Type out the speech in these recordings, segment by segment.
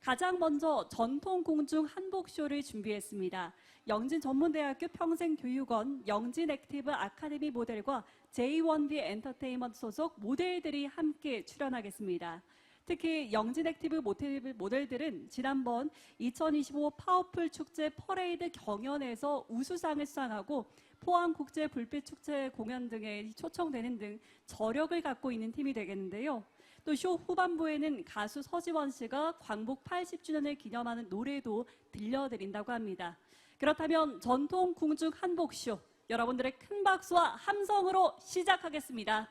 가장 먼저 전통 공중 한복쇼를 준비했습니다. 영진 전문대학교 평생교육원 영진 액티브 아카데미 모델과 J1B 엔터테인먼트 소속 모델들이 함께 출연하겠습니다. 특히 영진 액티브 모델, 모델들은 지난번 2025 파워풀 축제 퍼레이드 경연에서 우수상을 수상하고 포항 국제 불빛 축제 공연 등에 초청되는 등 저력을 갖고 있는 팀이 되겠는데요. 또 쇼 후반부에는 가수 서지원 씨가 광복 80주년을 기념하는 노래도 들려드린다고 합니다. 그렇다면 전통 궁중 한복쇼 여러분들의 큰 박수와 함성으로 시작하겠습니다.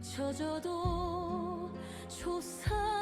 잊혀져도 조사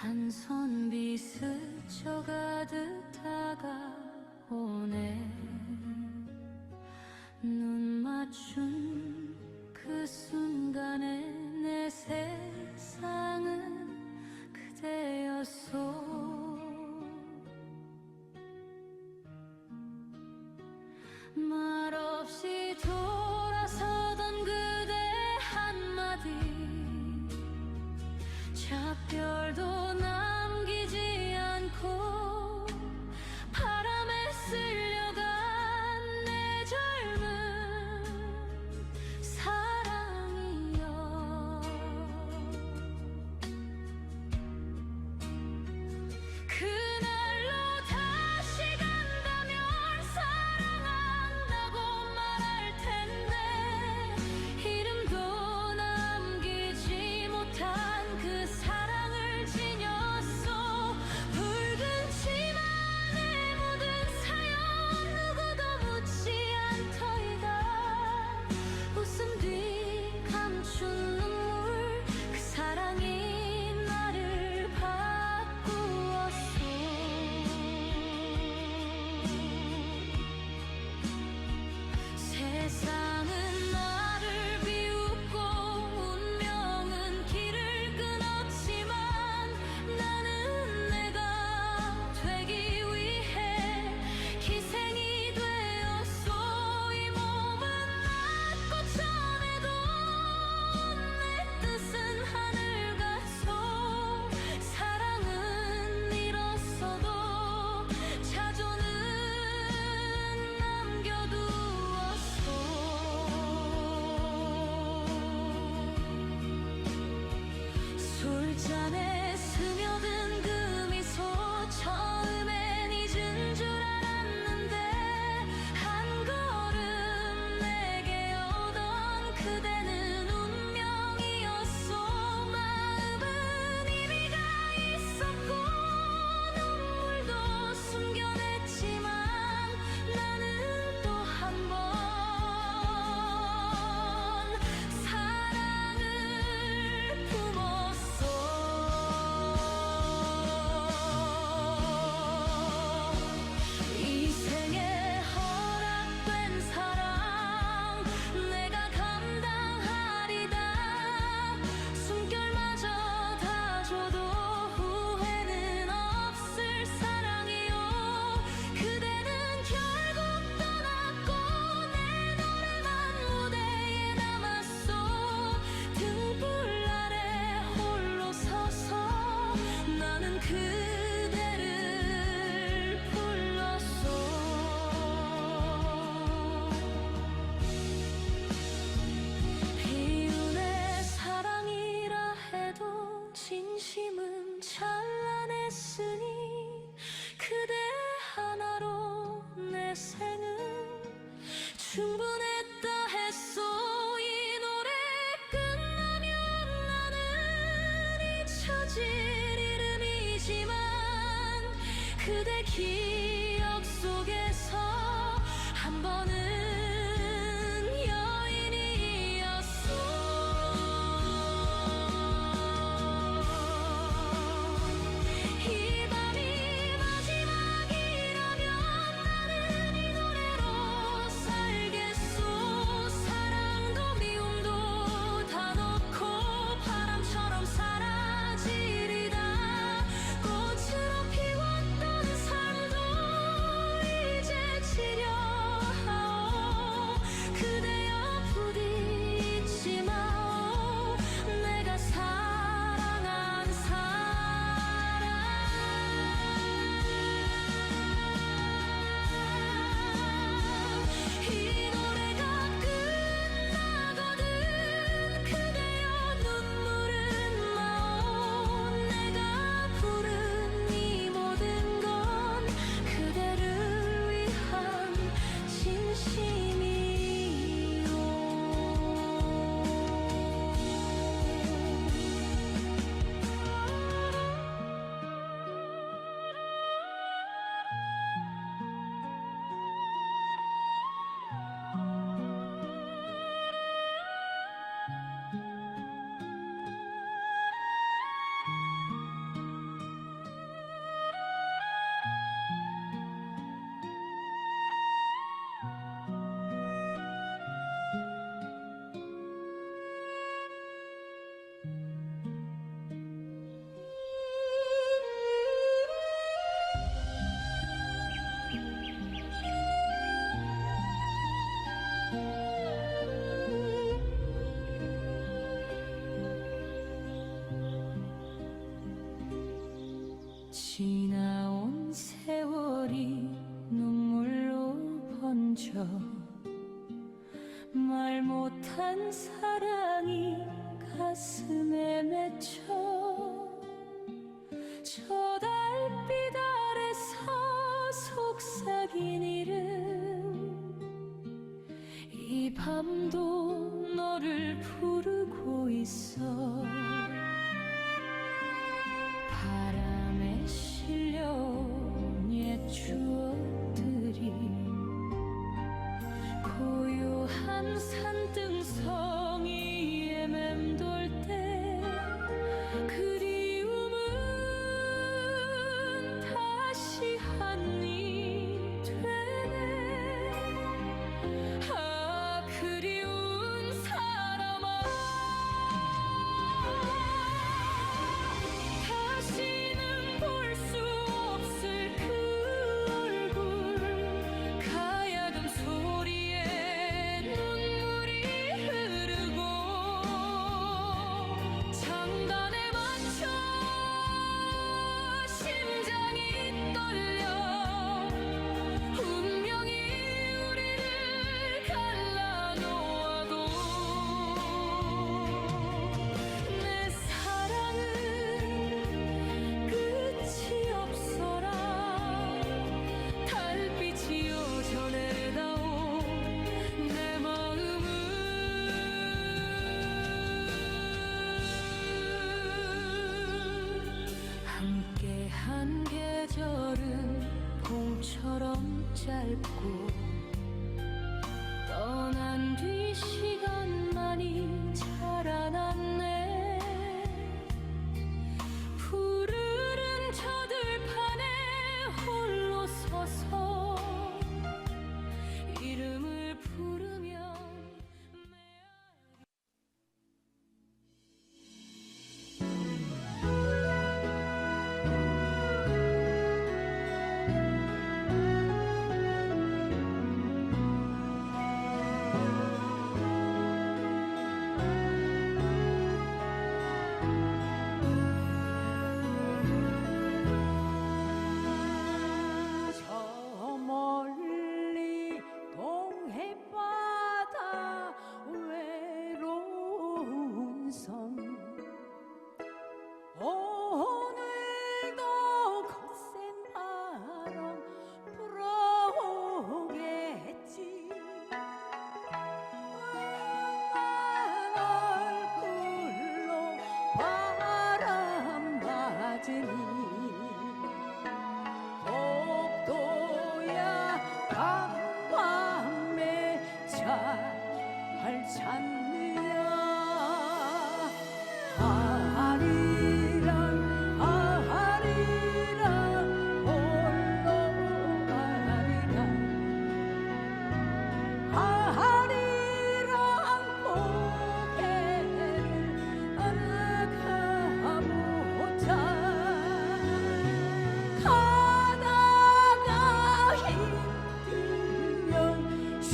한 손 비스쳐 가듯 다가오네. 눈 맞춘 이름이지만 그대 길 너를 부르고 있어. 바람에 실려온 옛 추억 한 계절은 봄처럼 짧고 떠난 뒤시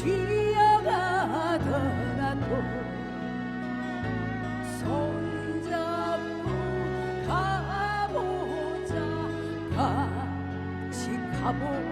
쉬어가 떠났고 손잡고 가보자. 같이 가보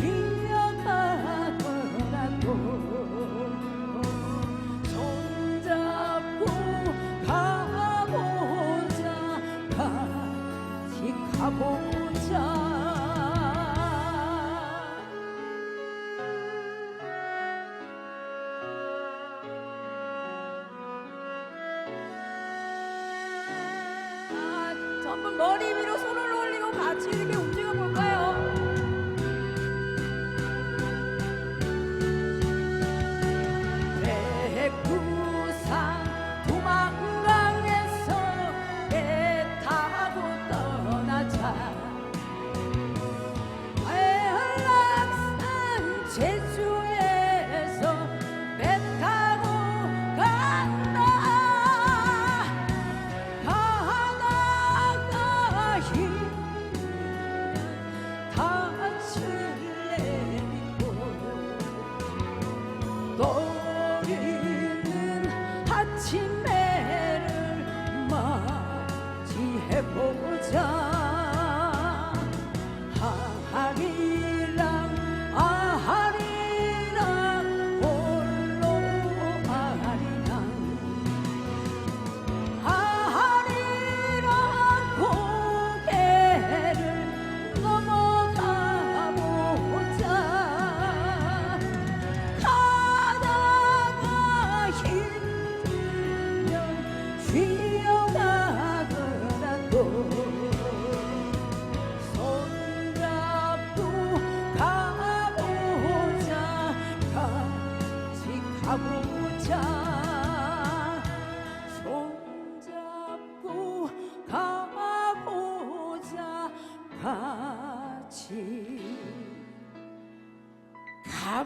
情。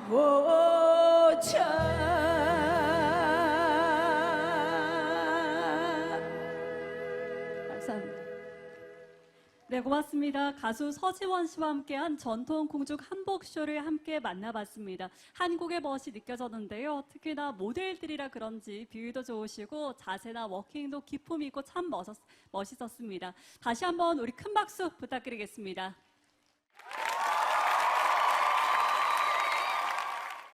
보자. 감사합니다. 네, 고맙습니다. 가수 서지원 씨와 함께한 전통 궁중 한복쇼를 함께 만나봤습니다. 한국의 멋이 느껴졌는데요. 특히나 모델들이라 그런지 비위도 좋으시고 자세나 워킹도 기품 있고 참 멋있, 멋있었습니다. 다시 한번 우리 큰 박수 부탁드리겠습니다.